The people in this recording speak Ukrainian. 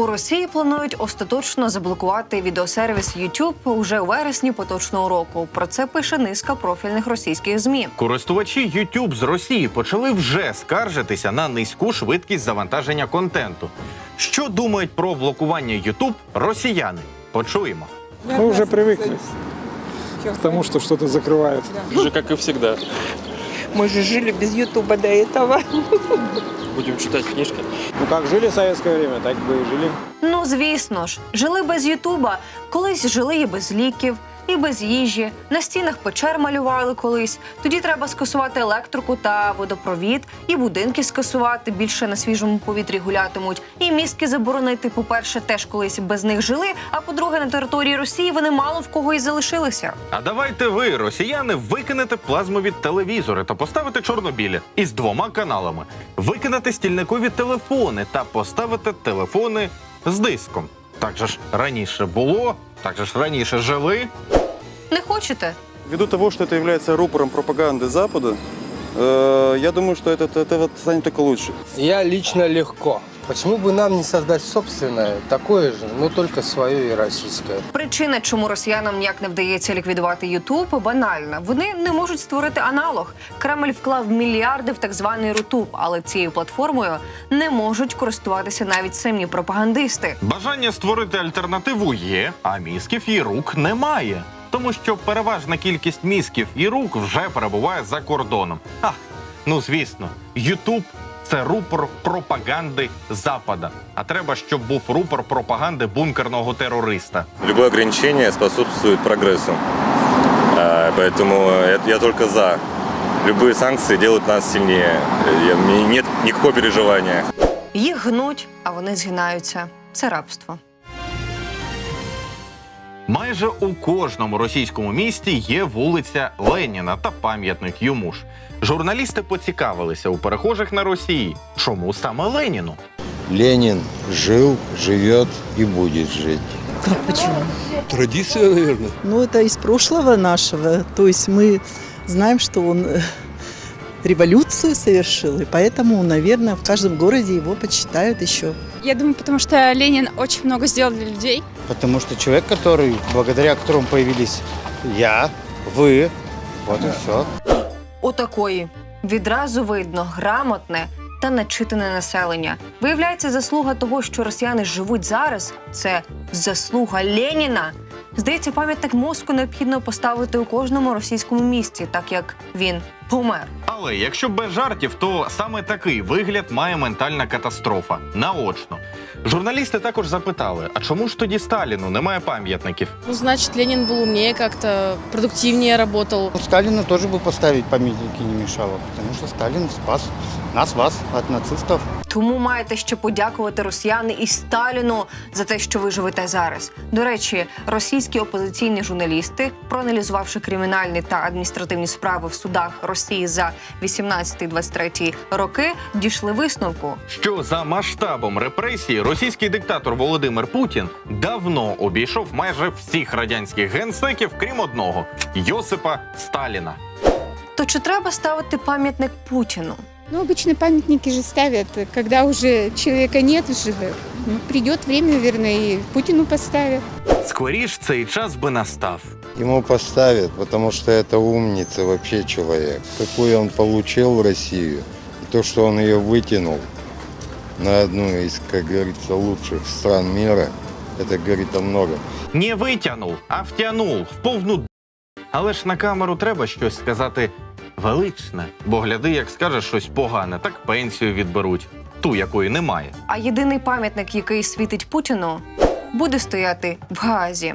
У Росії планують остаточно заблокувати відеосервіс YouTube уже у вересні поточного року. Про це пише низка профільних російських змі. Користувачі YouTube з Росії почали вже скаржитися на низьку швидкість завантаження контенту. Що думають про блокування YouTube росіяни? Почуємо. Мы уже привыкли к тому, что что-то закрывает. Уже как и всегда. Мы же жили без Ютуба до этого. Будем читать книжки. Ну как жили в советское время, так бы и жили. Ну звісно ж, жили без Ютуба, колись жили і без ліків. І без їжі на стінах печер малювали колись. Тоді треба скасувати електрику та водопровід, і будинки скасувати більше на свіжому повітрі гулятимуть. І мізки заборонити. По-перше, теж колись без них жили. А по-друге, на території Росії вони мало в кого і залишилися. А давайте ви, росіяни, викинете плазмові телевізори та поставите чорнобілі із двома каналами, викинете стільникові телефони та поставите телефони з диском. Так же ж раніше було, так же ж раніше жили. Не хочете? Ввиду того, что это является рупором пропаганды Запада, э, я думаю, что это, это вот станет только лучше. Я лично легко. Почему бы нам не создать собственное, такое же, но только свое и российское? Причина, чому росіянам ніяк не вдається ліквідувати Ютуб, банальна. Вони не можуть створити аналог. Кремль вклав мільярди в так званий Рутуб, але цією платформою не можуть користуватися навіть самі пропагандисти. Бажання створити альтернативу є, а мізків і рук немає. Тому що переважна кількість мізків і рук вже перебуває за кордоном. Ах, ну звісно, Ютуб це рупор пропаганди Запада. А треба, щоб був рупор пропаганди бункерного терориста. Любое ограничение способствует прогрессу. А, Поэтому я, я только за. Любые санкции делают нас сильнее. Я- меня нет никакого переживания. Їх гнуть, а вони згинаються. Це рабство. Майже у кожному російському місті є вулиця Леніна та пам'ятник йому ж. Журналісти поцікавилися у перехожих на Росії, чому саме Леніну. Ленин жил, живет и будет жить. Как почему? Традиция, наверное. Ну, это из прошлого нашего. То есть мы знаем, что он э, революцию совершил, и поэтому, наверное, в каждом городе его почитают еще. Я думаю, потому что Ленин очень много сделал для людей. Потому что человек, который, благодаря которому появились я, вы, вот и все. Отакої. Відразу видно грамотне та начитане населення. Виявляється, заслуга того, що росіяни живуть зараз, це заслуга Леніна. Здається, пам'ятник мозку необхідно поставити у кожному російському місті, так як він помер. Але якщо без жартів, то саме такий вигляд має ментальна катастрофа наочно. Журналісти також запитали: а чому ж тоді Сталіну немає пам'ятників? Ну, значит, Ленин был умнее как-то, продуктивнее работал. Ну, Сталина тоже бы поставить памятники не мешало, потому что Сталин спас нас, вас от нацистов. Тому маєте ще подякувати росіяни і Сталіну за те, що ви живете зараз. До речі, російські опозиційні журналісти, проаналізувавши кримінальні та адміністративні справи в судах Росії за 18-23 роки, дійшли висновку. Що за масштабом репресій російський диктатор Володимир Путін давно обійшов майже всіх радянських генсеків, крім одного Йосипа Сталіна. То чи треба ставити пам'ятник Путіну? Ну, обычно памятники же ставят, когда уже человека нет в живых. Ну, придет время, наверное, и Путину поставят. Скоріш цей час би настав. Ему поставят, потому что это умница вообще человек. Какую он получил Россию, и то, что он ее вытянул на одну из, как говорится, лучших стран мира, это говорит о многом. Не витягнув, а втягнув в повну. д***. Але ж на камеру треба щось сказати величне, бо гляди, як скажеш щось погане, так пенсію відберуть, ту, якої немає. А єдиний пам'ятник, який світить Путіну, буде стояти в Гаазі.